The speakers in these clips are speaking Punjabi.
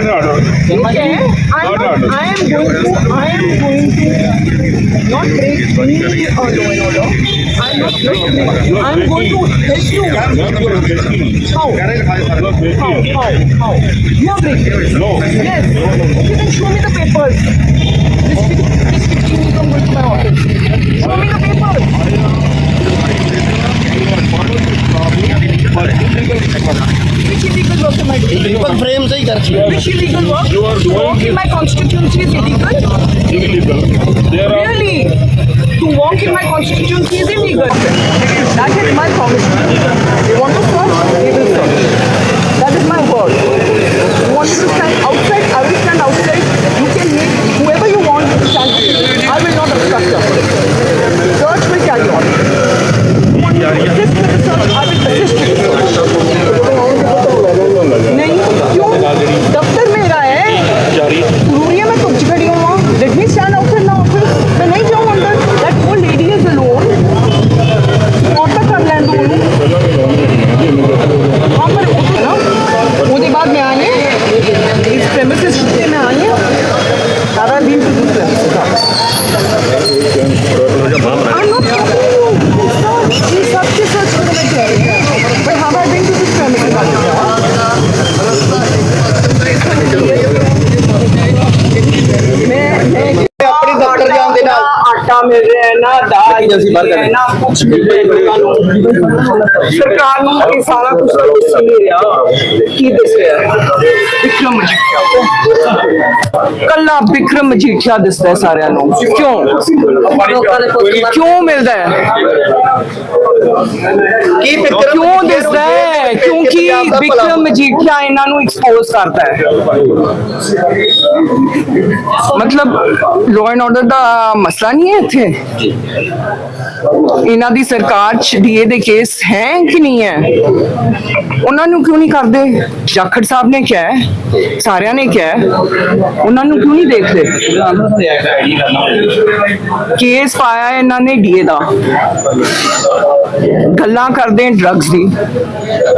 no, no. Okay, I am, I am going to, I am going to not break. I am not breaking. I am going to you. How? How? How? No. Yes. You can show me the papers. This, this, this, correction. Which illegal work? Walk in my constituency is illegal? Really? To walk in my constituency is illegal. That is my problem. ਮਿਲ ਨਾ ਦਾਲ ਅਸੀਂ ਮਿਲ ਬਾਹਰ ਰਹੀ ਹੈ ਕਰ ਨਾ ਕੁਝ ਮਿਲ ਰਿਹਾ ਹੈ ਲੋਕਾਂ ਨੂੰ। ਸਰਕਾਰ ਨੂੰ ਇਹ ਸਾਰਾ ਕੁਝ ਤਾਂ ਦਿਸ ਨਹੀਂ ਰਿਹਾ। ਕੀ ਦਿਸ ਰਿਹਾ ਹੈ? ਵਿਕਰਮ ਮਜੀਠੀਆ ਕੱਲਾ ਵਿਕਰਮ ਮਜੀਠੀਆ ਦਿਸਦਾ ਸਾਰਿਆਂ ਨੂੰ। ਕਿਉਂ? ਕਿਉਂ ਮਿਲਦਾ ਹੈ? ਕੀ ਵਿਕਰਮ ਕਿਉਂ ਦਿਸਦਾ ਹੈ? ਕਿਉਂਕਿ ਵਿਕਰਮ ਮਜੀਠੀਆ ਇਹਨਾਂ ਨੂੰ ਐਕਸਪੋਜ਼ ਕਰਦਾ ਹੈ। ਮਤਲਬ ਲਾਅ ਐਂਡ ਆਰਡਰ ਦਾ ਮਸਲਾ ਨਹੀਂ ਹੈ ਇੱਥੇ? ਇਹਨਾਂ ਦੀ ਸਰਕਾਰ ਚ ਡੀਏ ਦੇ ਕੇਸ ਹੈ ਕਿ ਨਹੀਂ ਹੈ? ਉਹਨਾਂ ਨੂੰ ਕਿਉਂ ਨਹੀਂ ਕਰਦੇ? ਜਾਖੜ ਸਾਹਿਬ ਨੇ ਕਿਹਾ ਹੈ ਸਾਰਿਆਂ ਨੇ ਕਿਹਾ ਹੈ। ਉਹਨਾਂ ਨੂੰ ਕਿਉਂ ਨਹੀਂ ਦੇਖਦੇ? ਕੇਸ ਪਾਇਆ ਹੈ ਇਹਨਾਂ ਨੇ ਡੀਏ ਦਾ। ਗੱਲਾਂ ਕਰਦੇ ਡਰੱਗਸ ਦੀ।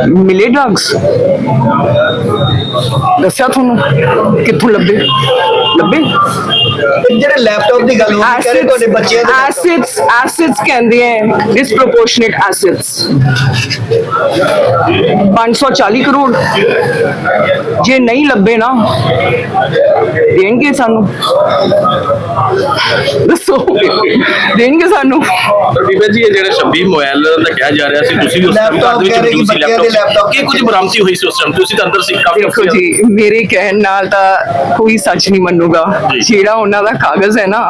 ਮਿਲੇ ਡਰੱਗਸ ਦੱਸਿਆ ਤੁਹਾਨੂੰ? ਕਿੱਥੋਂ ਲੱਭੇ? ਲੱਭੇ? ਜਿਹੜੇ ਲੈਪਟਾਪ ਦੀ ਗੱਲ ਹੋਈ ਕਹਿੰਦੇ ਤੁਹਾਡੇ ਬੱਚਿਆਂ ਦੇ ਐਸਿਡਸ ਐਸਿਡਸ ਕਹਿੰਦੇ ਹੈ ਡਿਸਪ੍ਰੋਪੋਰਸ਼ਨੇਟ ਐਸਿਡਸ 540 ਕਰੋੜ। ਜੇ ਨਹੀਂ ਲੱਭੇ ਨਾ ਦੇਣਗੇ ਸਾਨੂੰ। ਦੱਸੋ। ਦੇਣਗੇ ਸਾਨੂੰ। ਬੀਬਾ ਜੀ ਇਹ ਜਿਹੜਾ 26 ਮੋਬਾਈਲ ਦਾ ਕਿਹਾ ਜਾ ਰਿਹਾ ਸੀ ਤੁਸੀਂ ਉਸ ਟਾਈਮ ਘਰ ਦੇ ਵਿੱਚ ਰਹੇ ਮੌਜੂਦ ਸੀ। ਲੈਪਟਾਪ ਕੀ ਕੁਝ ਬਰਾਮਦੀ ਹੋਈ ਸੀ ਉਸ ਟਾਈਮ ਤੁਸੀਂ ਤਾਂ ਅੰਦਰ ਸੀ ਕਾਫੀ ਦੇਖੋ ਜੀ ਮੇਰੇ ਕਹਿਣ ਨਾਲ ਤਾਂ ਕੋਈ ਸੱਚ ਨਹੀਂ ਮੰਨੂਗਾ। ਜਿਹੜਾ ਉਹਨਾਂ ਦਾ ਕਾਗਜ਼ ਹੈ ਨਾ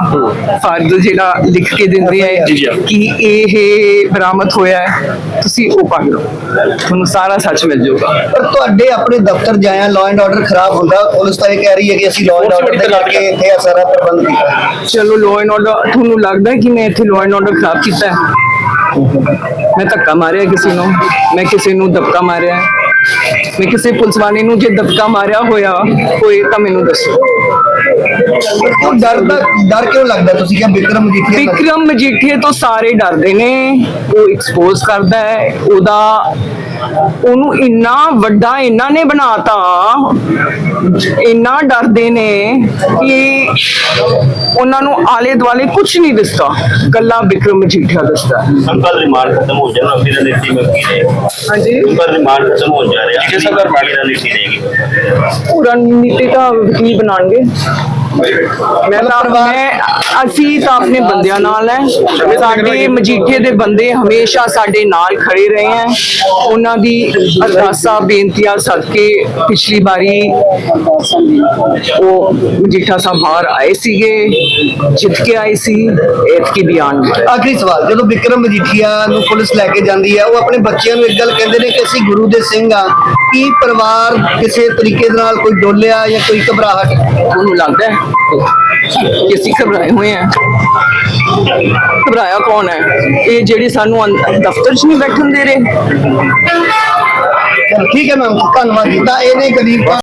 ਫਰਜ਼ ਜਿਹੜਾ ਲਿਖ ਕੇ ਦਿੰਦੇ ਜੀ। ਕਿ ਇਹ ਬਰਾਮਦ ਹੋਇਆ ਹੈ ਤੁਸੀਂ ਉਹ ਪੜ੍ਹ ਲਓ ਤੁਹਾਨੂੰ ਸਾਰਾ ਸੱਚ ਮਿਲ ਜਾਊਗਾ ਪਰ ਤੁਹਾਡੇ ਆਪਣੇ ਦਫ਼ਤਰ ਜਾਇਆ ਲਾਅ ਐਂਡ ਆਰਡਰ ਖਰਾਬ ਹੁੰਦਾ ਪੁਲਿਸ ਤਾਂ ਇਹ ਕਹਿ ਰਹੀ ਹੈ ਕਿ ਅਸੀਂ ਲਾਅ ਐਂਡ ਆਰਡਰ ਦੇ ਕਰਕੇ ਇੱਥੇ ਸਾਰਾ ਪ੍ਰਬੰਧ ਕੀਤਾ ਚਲੋ ਲਾਅ ਐਂਡ ਆਰਡਰ ਤੁਹਾਨੂੰ ਲੱਗਦਾ ਹੈ ਕਿ ਮੈਂ ਇੱਥੇ ਲਾਅ ਐਂਡ ਆਰਡਰ ਖਰਾਬ ਕੀਤਾ ਹੈ ਮੈਂ ਧੱਕਾ ਮਾਰਿਆ ਕਿਸੇ ਨੂੰ ਮੈਂ ਕਿਸੇ ਨੂੰ ਦਬਕਾ ਮਾਰਿਆ ਹੈ? ਮੈਂ ਕਿਸੇ ਪੁਲਿਸ ਵਾਲੇ ਨੂੰ ਜੇ ਦਬਕਾ ਮਾਰਿਆ ਹੋਇਆ ਹੋਏ ਤਾਂ ਮੈਨੂੰ ਦੱਸੋ। ਉਹ ਡਰ ਦਾ ਡਰ ਕਿਉਂ ਲੱਗਦਾ? ਤੁਸੀਂ ਕਿਹਾ ਵਿਕਰਮ ਮਜੀਠੀਆ ਦਾ- ਵਿਕਰਮ ਮਜੀਠੀਏ ਤੋਂ ਸਾਰੇ ਡਰਦੇ ਨੇ ਉਹ ਐਕਸਪੋਜ਼ ਕਰਦਾ ਹੈ ਉਹਦਾ ਉਹਨੂੰ ਇੰਨਾ ਵੱਡਾ ਇਹਨਾਂ ਨੇ ਬਣਾਤਾ ਇੰਨਾ ਡਰਦੇ ਨੇ ਕਿ ਉਹਨਾਂ ਨੂੰ ਆਲੇ ਦੁਆਲੇ ਕੁਝ ਨਹੀਂ ਦਿਸਦਾ। ਗੱਲਾਂ ਵਿਕਰਮ ਮਜੀਠੀਆ ਦਿਸਦਾ। ਅੰਕਲ ਰਿਮਾਂਡ ਖਤਮ ਹੋ ਜਾਣਾ ਫਿਰ ਨੀਤੀ ਮੈਂ ਕੀ ਰਹੇ ਹਾਂਜੀ। ਅੰਕਲ ਰਿਮਾਂਡ ਖਤਮ ਹੋ ਜਾ ਰਿਹਾ ਕਿਸ ਅੰਦਰ ਰਿਮਾਂਡ? ਨੀਤੀ ਰਹੇਗੀ ਉਹ ਰਣਨੀਤੀ ਤਾਂ ਵਕੀਲ ਬਣਾਣਗੇ? ਮੈਂ ਤਾਂ ਮੈਂ ਅਸੀਂ ਤਾਂ ਆਪਣੇ ਬੰਦਿਆਂ ਨਾਲ ਹੈ ਸਾਡੇ ਮਜੀਠੇ ਦੇ ਬੰਦੇ ਹਮੇਸ਼ਾ ਸਾਡੇ ਨਾਲ ਖੜੇ ਰਹੇ ਹੈ ਉਹਨਾਂ ਦੀ ਅਰਦਾਸਾਂ ਬੇਨਤੀਆਂ ਸਦਕੇ ਪਿਛਲੀ ਵਾਰੀ ਉਹ ਮਜੀਠਾ ਸਾਹਿਬ ਆਏ ਸੀਗੇ ਜਿੱਤ ਕੇ ਆਏ ਸੀ ਐਤਕੀ ਆਉਣਗੇ ਆਖਰੀ ਸਵਾਲ ਜਦੋਂ ਵਿਕਰਮ ਮਜੀਠੀਆ ਨੂੰ ਪੁਲਿਸ ਲੈ ਕੇ ਜਾਂਦੀ ਹੈ ਉਹ ਆਪਣੇ ਬੱਚਿਆਂ ਨੂੰ ਇੱਕ ਗੱਲ ਕਹਿੰਦੇ ਨੇ ਕਿ ਅਸੀਂ ਗੁਰੂ ਦੇ ਸਿੰਘ ਆ ਕੀ ਪਰਿਵਾਰ ਕਿਸੇ ਤਰੀਕੇ ਦੇ ਨਾਲ ਕੋਈ ਡੋਲਿਆ ਜਾਂ ਕੋਈ ਘਬਰਾਹਟ? ਤੁਹਾਨੂੰ ਲੱਗਦਾ ਹੈ ਕਿ ਅਸੀਂ ਘਬਰਾਏ ਹੋਏ ਹਾਂ। ਘਬਰਾਇਆ ਕੌਣ ਹੈ? ਇਹ ਜਿਹੜੀ ਸਾਨੂੰ ਦਫ਼ਤਰ 'ਚ ਨਹੀਂ ਬੈਠਣ ਦੇ ਰਹੇ। ਠੀਕ ਹੈ ਮੈਮ ਧੰਨਵਾਦ ਜੀ ਤਾਂ ਇਹਨੇ ਗਰੀਬ